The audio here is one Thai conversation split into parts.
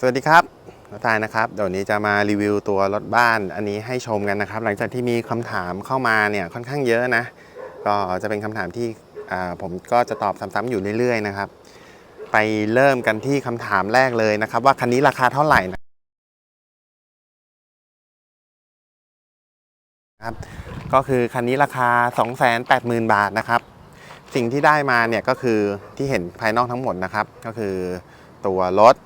สวัสดีครับน้าตายนะครับเดี๋ยวนี้จะมารีวิวตัวรถบ้านอันนี้ให้ชมกันนะครับ หลังจากที่มีคำถามเข้ามาเนี่ยค่อนข้างเยอะนะ ก็จะเป็นคำถามที่ผมก็จะตอบซ้ำๆอยู่เรื่อย ๆ นะครับ ไปเริ่มกันที่คำถามแรกเลยนะครับ ว่าคันนี้ราคาเท่าไหร่นะครับ ก็คือคันนี้ราคา 280,000 บาทนะครับ สิ่งที่ได้มาเนี่ยก็คือที่เห็นภายนอกทั้งหมดนะครับ ก็คือตัวรถ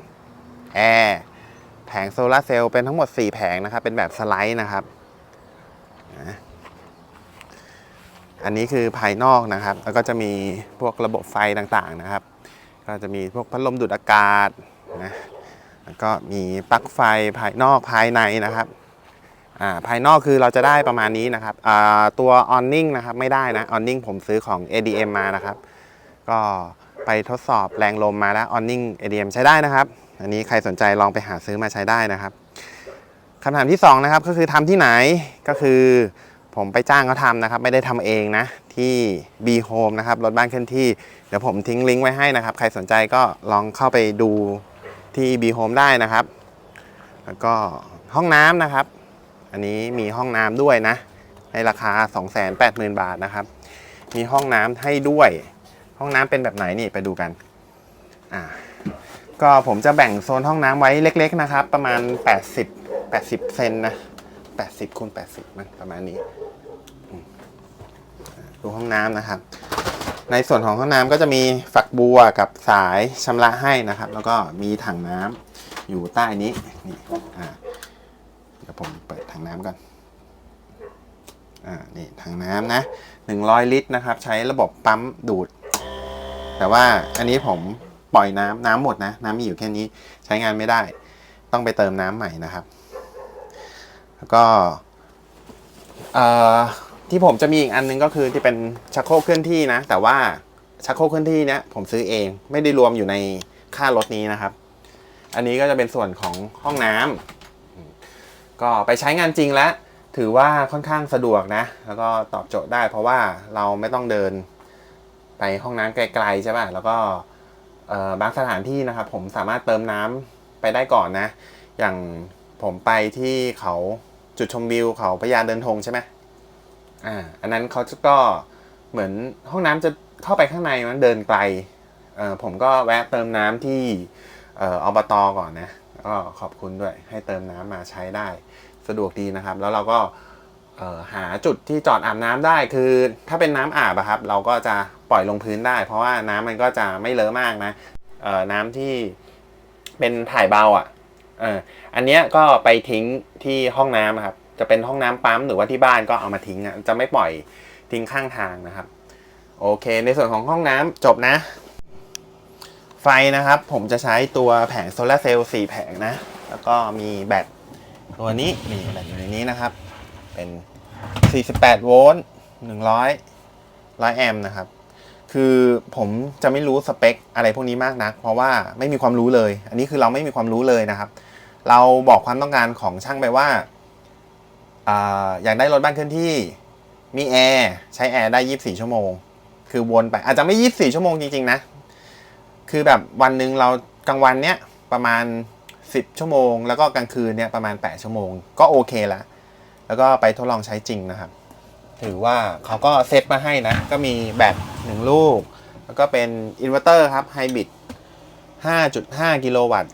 แอร์แผงโซลาร์เซลล์เป็นทั้งหมด 4 แผงนะครับ เป็นแบบสไลด์นะครับ อันนี้คือภายนอกนะครับ แล้วก็จะมีพวกระบบไฟต่างๆนะครับ ก็จะมีพวกพัดลมดูดอากาศนะแล้วก็มีปลั๊กไฟภายนอกภายในนะครับอ่าภายนอกคือเราจะได้ประมาณนี้นะครับตัวออนนิ่งนะครับไม่ได้นะออนนิ่งผมซื้อของ ADM มานะครับ ก็ไปทดสอบแรงลมมาแล้วออนนิ่ง ADM ใช้ได้นะครับ อันนี้ใครสนใจลองไปหาซื้อมาใช้ได้นะครับคำถามที่2นะครับก็คือทำที่ไหนก็คือ ผมไปจ้างเขาทำนะครับ ไม่ได้ทำเองนะ ที่ B Home นะครับรถบ้านเคลื่อนที่ เดี๋ยวผมทิ้งลิงก์ไว้ให้นะครับ ใครสนใจก็ลองเข้าไปดูที่ B Home ได้นะครับ แล้วก็ห้องน้ำนะครับ อันนี้มีห้องน้ำด้วยนะ ในราคา 280,000 บาทนะครับ มีห้องน้ำให้ด้วย ห้องน้ำเป็นแบบไหนนี่ไปดูกันอ่า ก็ผมจะแบ่งโซนห้องน้ำไว้เล็ก ๆนะครับ ประมาณ 80 80เซนนะ 80คูณ80มันประมาณนี้ ดูห้องน้ำนะครับ ในส่วนของห้องน้ำก็จะมีฝักบัวกับสายชำระให้นะครับ แล้วก็มีถังน้ำอยู่ใต้นี้นี่อ่าเดี๋ยวผมเปิดถังน้ำก่อนอ่านี่ถังน้ำนะ 100 ลิตรนะครับ ใช้ระบบปั๊มดูด แต่ว่าอันนี้ผม ปล่อยน้ำน้ำหมดนะ น้ำมีอยู่แค่นี้ใช้งานไม่ได้ ต้องไปเติมน้ำใหม่นะครับ แล้วก็ที่ผมจะมีอีกอันนึงก็คือที่เป็นชักโครกเคลื่อนที่นะ แต่ว่าชักโครกเคลื่อนที่เนี้ยผมซื้อเองไม่ได้รวมอยู่ในค่ารถนี้นะครับ อันนี้ก็จะเป็นส่วนของห้องน้ำก็ไปใช้งานจริงแล้ว ถือว่าค่อนข้างสะดวกนะ แล้วก็ตอบโจทย์ได้ เพราะว่าเราไม่ต้องเดินไปห้องน้ำไกลๆใช่ป่ะแล้วก็ บางสถานที่นะครับ ผมสามารถเติมน้ำไปได้ก่อนนะ อย่างผมไปที่เขาจุดชมวิวเขาพญาเดินธงใช่ไหมอ่าอันนั้นเขาก็เหมือนห้องน้ำจะเข้าไปข้างในมันเดินไกลเออผมก็แวะเติมน้ำที่เอ่ออบตก่อนนะก็ขอบคุณด้วยให้เติมน้ำมาใช้ได้ สะดวกดีนะครับ แล้วเราก็ หาจุดที่จอดอาบน้ำได้คือถ้าเป็นน้ำอาบอะครับเราก็จะปล่อยลงพื้นได้ เพราะว่าน้ำมันก็จะไม่เลอะมากนะเออน้ำที่เป็นถ่ายเบาอะเอออันเนี้ยก็ไปทิ้งที่ห้องน้ำครับจะเป็นห้องน้ำปั๊มหรือว่าที่บ้านก็เอามาทิ้งอะจะไม่ปล่อยทิ้งข้างทางนะครับ โอเค ในส่วนของห้องน้ำจบนะ ไฟนะครับ ผมจะใช้ตัวแผงโซลาเซลล์4แผงนะ แล้วก็มีแบตตัวนี้นี่แบตอยู่ในนี้นะครับ เป็น 48 โวลต์ 100 100 แอมป์นะครับ คือผมจะไม่รู้สเปคอะไรพวกนี้มากนัก เพราะว่าไม่มีความรู้เลย อันนี้คือเราไม่มีความรู้เลยนะครับ เราบอกความต้องการของช่างไปว่าอ่าอยากได้รถบ้านเคลื่อนที่มีแอร์ใช้แอร์ได้ 24 ชั่วโมง คือวนไปอาจจะไม่ 24 ชั่วโมงจริง ๆ นะ คือแบบวันหนึ่งเรากลางวันเนี้ยประมาณ 10 ชั่วโมง แล้วก็กลางคืนเนี้ยประมาณ 8 ชั่วโมง ก็โอเคละ แล้วก็ไปทดลองใช้จริงนะครับ ถือว่าเขาก็เซตมาให้นะ ก็มีแบตหนึ่งลูก แล้วก็เป็นอินเวอร์เตอร์ครับไฮบริด5.5 กิโลวัตต์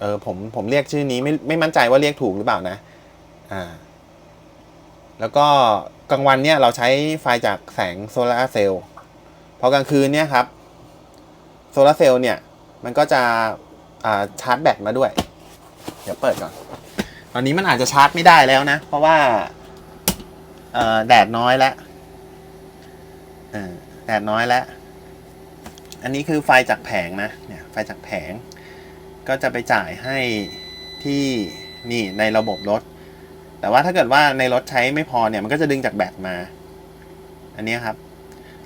เออผมผมเรียกชื่อนี้ไม่ไม่มั่นใจว่าเรียกถูกหรือเปล่านะอ่าแล้วก็กลางวันเนี่ยเราใช้ไฟจากแสงโซลาร์เซลล์พอกลางคืนเนี่ยครับโซลาร์เซลล์เนี่ย มันก็จะอ่าชาร์จแบตมาด้วย เดี๋ยวเปิดก่อน ตอนนี้มันอาจจะชาร์จไม่ได้แล้วนะ เพราะว่าเอแดดน้อยแล้วแดดน้อยแล้ว อันนี้คือไฟจากแผงนะเนี่ยไฟจากแผง ก็จะไปจ่ายให้ที่นี่ในระบบรถ แต่ว่าถ้าเกิดว่าในรถใช้ไม่พอเนี่ยมันก็จะดึงจากแบตมา อันนี้ครับ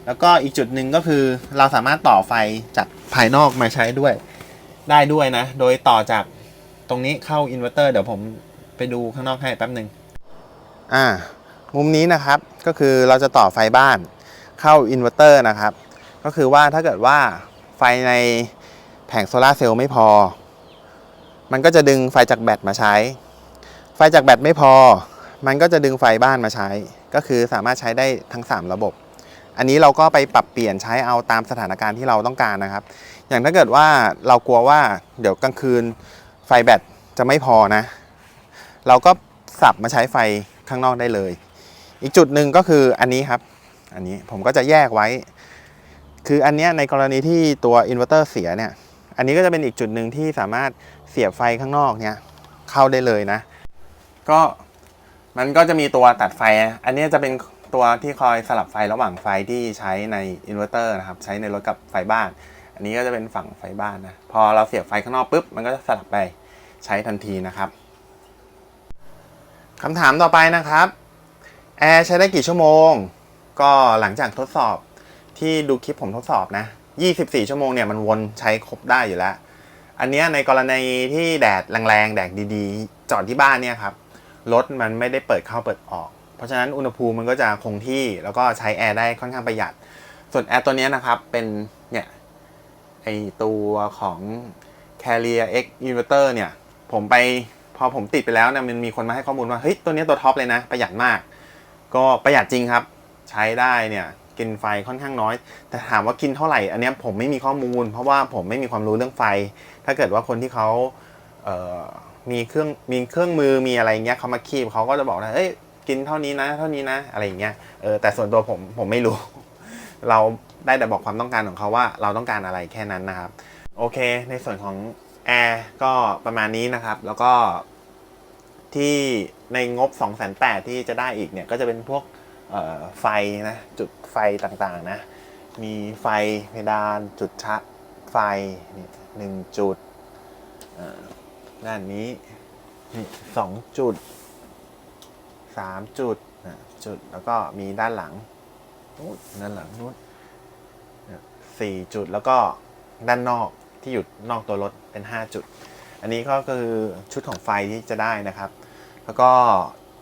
แล้วก็อีกจุดหนึ่งก็คือเราสามารถต่อไฟจากภายนอกมาใช้ด้วย ได้ด้วยนะ โดยต่อจากตรงนี้เข้าอินเวอร์เตอร์เดี๋ยวผม ไปดูข้างนอกให้แป๊บหนึ่งอ่า มุมนี้นะครับก็คือเราจะต่อไฟบ้านเข้าอินเวอร์เตอร์นะครับ ก็คือว่าถ้าเกิดว่าไฟในแผงโซลาเซลล์ไม่พอ มันก็จะดึงไฟจากแบตมาใช้ ไฟจากแบตไม่พอ มันก็จะดึงไฟบ้านมาใช้ ก็คือสามารถใช้ได้ทั้ง 3 ระบบ อันนี้เราก็ไปปรับเปลี่ยนใช้เอาตามสถานการณ์ที่เราต้องการนะครับ อย่างถ้าเกิดว่าเรากลัวว่าเดี๋ยวกลางคืนไฟแบตจะไม่พอนะ เราก็สับมาใช้ไฟข้างนอกได้เลย อีกจุดหนึ่งก็คืออันนี้ครับ อันนี้ผมก็จะแยกไว้ คืออันเนี้ยในกรณีที่ตัวอินเวอร์เตอร์เสียเนี่ย อันนี้ก็จะเป็นอีกจุดหนึ่งที่สามารถเสียบไฟข้างนอกเนี่ยเข้าได้เลยนะ ก็มันก็จะมีตัวตัดไฟ อันนี้จะเป็นตัวที่คอยสลับไฟระหว่างไฟที่ใช้ในอินเวอร์เตอร์นะครับ ใช้ในรถกับไฟบ้าน อันนี้ก็จะเป็นฝั่งไฟบ้านนะ พอเราเสียบไฟข้างนอกปุ๊บ มันก็จะสลับไปใช้ทันทีนะครับ คำถามต่อไปนะครับแอร์ใช้ได้กี่ชั่วโมง ก็หลังจากทดสอบที่ดูคลิปผมทดสอบนะ 24 ชั่วโมงเนี่ยมันวนใช้ครบได้อยู่แล้ว อันเนี้ยในกรณีที่แดดแรงๆ แดดดีๆ จอดที่บ้านเนี่ยครับรถมันไม่ได้เปิดเข้าเปิดออก เพราะฉะนั้นอุณหภูมิมันก็จะคงที่แล้วก็ใช้แอร์ได้ค่อนข้างประหยัด ส่วนแอร์ตัวเนี้ยนะครับเป็นเนี่ยไอตัวของ Carrier X Inverter เนี่ยผมไป พอผมติดไปแล้วเนี่ยมันมีคนมาให้ข้อมูลว่าเฮ้ยตัวนี้ตัวท็อปเลยนะ ประหยัดมาก ก็ประหยัดจริงครับ ใช้ได้เนี่ยกินไฟค่อนข้างน้อย แต่ถามว่ากินเท่าไหร่ อันนี้ผมไม่มีข้อมูล เพราะว่าผมไม่มีความรู้เรื่องไฟ ถ้าเกิดว่าคนที่เขาเอ่อมีเครื่องมีเครื่องมือมีอะไรเงี้ยเขามาคีบเขาก็จะบอกนะเอ้ยกินเท่านี้นะ เท่านี้นะอะไรอย่างเงี้ยเออแต่ส่วนตัวผมผมไม่รู้ เราได้แต่บอกความต้องการของเขาว่าเราต้องการอะไรแค่นั้นนะครับ โอเค ในส่วนของ แอร์ก็ประมาณนี้นะครับ แล้วก็ที่ในงบ 2 8 0 0 0ที่จะได้อีกเนี่ยก็จะเป็นพวกไฟนะจุดไฟต่างๆนะ มีไฟเพดานจุดชาร์จไฟหนึ่งจุดด้านนี้นี่สองจุดสามจุดอะจุดแล้วก็มีด้านหลังนู้นด้านหลังนู้นสี่จุดแล้วก็ด้านนอก ที่อยู่นอกตัวรถเป็นห้าจุด อันนี้ก็คือชุดของไฟที่จะได้นะครับ แล้วก็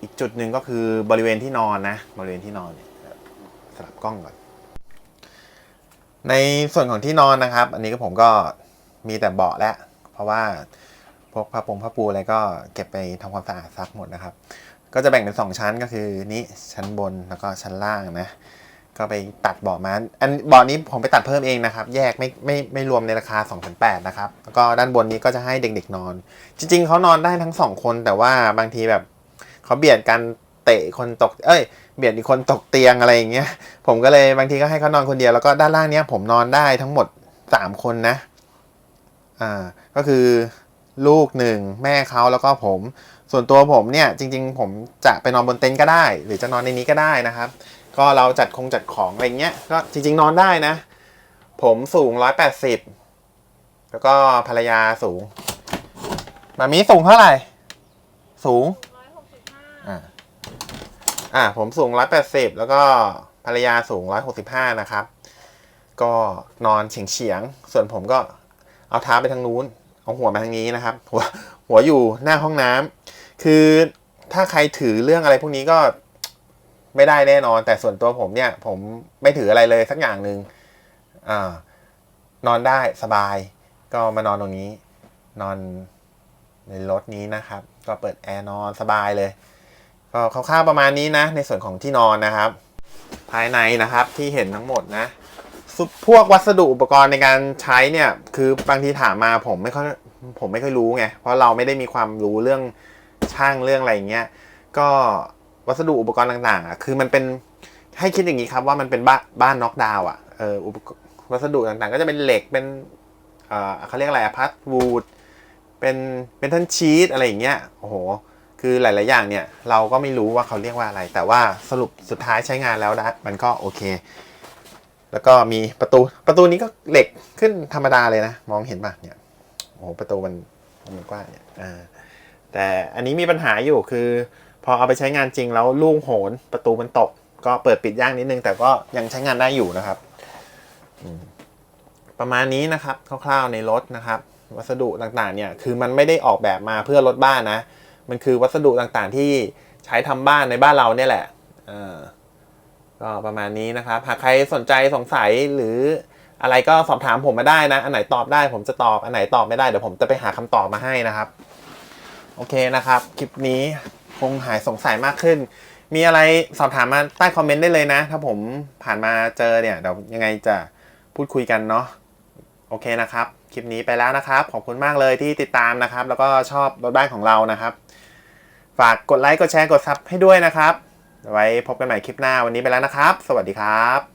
อีกจุดหนึ่งก็คือบริเวณที่นอนนะบริเวณที่นอนเนี่ยสลับกล้องก่อน ในส่วนของที่นอนนะครับ อันนี้ก็ผมก็มีแต่เบาะแล้ว เพราะว่าพวกผ้าปงผ้าปูอะไรก็เก็บไปทำความสะอาดซักหมดนะครับ ก็จะแบ่งเป็น 2 ชั้นก็คือนี้ชั้นบนแล้วก็ชั้นล่างนะ ก็ไปตัดเบาะมาอันเบาะนี้ผมไปตัดเพิ่มเองนะครับ แยกไม่ไม่ไม่รวมในราคา2 8 0 0นะครับ แล้วก็ด้านบนนี้ก็จะให้เด็กๆนอน จริง ๆเขานอนได้ทั้งสองคน แต่ว่าบางทีแบบเขาเบียดกันเตะคนตก เอ้ย เบียดอีกคนตกเตียงอะไรอย่างเงี้ย ผมก็เลยบางทีก็ให้เขานอนคนเดียว แล้วก็ด้านล่างเนี้ยผมนอนได้ทั้งหมด 3 คนนะ อ่า ก็คือลูกหนึ่งแม่เขาแล้วก็ผม ส่วนตัวผมเนี่ยจริง ๆ ผมจะไปนอนบนเต็นท์ก็ได้ หรือจะนอนในนี้ก็ได้นะครับ ก็เราจัดคงจัดของอะไรเงี้ย ก็จริง ๆ นอนได้นะ ผมสูง 180 แล้วก็ภรรยาสูงมามีสูงเท่าไหร่ สูงอ่าอ่าผมสูง 180 แล้วก็ภรรยาสูง 165 นะครับ ก็นอนเฉียงเฉียงๆส่วนผมก็เอาเท้าไปทางนู้น เอาหัวมาทางนี้นะครับ หัวหัวอยู่หน้าห้องน้ำคือถ้าใครถือเรื่องอะไรพวกนี้ก็ ไม่ได้แน่นอน แต่ส่วนตัวผมเนี่ย ผมไม่ถืออะไรเลยสักอย่างหนึ่งอ่านอนได้สบาย ก็มานอนตรงนี้ นอนในรถนี้นะครับ ก็เปิดแอร์นอนสบายเลย ก็คร่าวๆประมาณนี้นะ ในส่วนของที่นอนนะครับ ภายในนะครับที่เห็นทั้งหมดนะสุพวกวัสดุอุปกรณ์ในการใช้เนี่ย คือบางทีถามมาผมไม่ค่อยผมไม่ค่อยรู้ไง เพราะเราไม่ได้มีความรู้เรื่องช่างเรื่องอะไรเงี้ย ก็ วัสดุอุปกรณ์ต่างๆอะคือมันเป็นให้คิดอย่างนี้ครับว่ามันเป็นบ้านบ้านน็อกดาวอะเอออุปวัสดุต่างๆ ก็จะเป็นเหล็กเป็นเออเขาเรียกอะไรอะพัดวูดเป็นเป็นทันชีตอะไรอย่างเงี้ยโอ้โหคือหลาย ๆ อย่างเนี่ยเราก็ไม่รู้ว่าเขาเรียกว่าอะไร แต่ว่าสรุปสุดท้ายใช้งานแล้วนะมันก็โอเค แล้วก็มีประตูประตูนี้ก็เหล็กขึ้นธรรมดาเลยนะ มองเห็นป่ะเนี่ยโอ้โหประตูมันมันกว้างเนี่ยอ่าแต่อันนี้มีปัญหาอยู่คือ พอเอาไปใช้งานจริงแล้วลูกโหนประตูมันตก ก็เปิดปิดยากนิดนึง แต่ก็ยังใช้งานได้อยู่นะครับ ประมาณนี้นะครับคร่าวๆในรถนะครับ วัสดุต่างๆเนี่ยคือมันไม่ได้ออกแบบมาเพื่อรถบ้านนะ มันคือวัสดุต่างๆที่ใช้ทำบ้านในบ้านเราเนี่ยแหละก็ประมาณนี้นะครับ หากใครสนใจสงสัยหรืออะไรก็สอบถามผมมาได้นะ อันไหนตอบได้ผมจะตอบ อันไหนตอบไม่ได้เดี๋ยวผมจะไปหาคำตอบมาให้นะครับ โอเคนะครับ คลิปนี้ คงหายสงสัยมากขึ้น มีอะไรสอบถามมาใต้คอมเมนต์ได้เลยนะ ถ้าผมผ่านมาเจอเนี่ยเดี๋ยวยังไงจะพูดคุยกันเนาะโอเคนะครับ คลิปนี้ไปแล้วนะครับ ขอบคุณมากเลยที่ติดตามนะครับ แล้วก็ชอบรถบ้านของเรานะครับ ฝากกดไลค์กดแชร์กดซับให้ด้วยนะครับ ไว้พบกันใหม่คลิปหน้าวันนี้ไปแล้วนะครับ สวัสดีครับ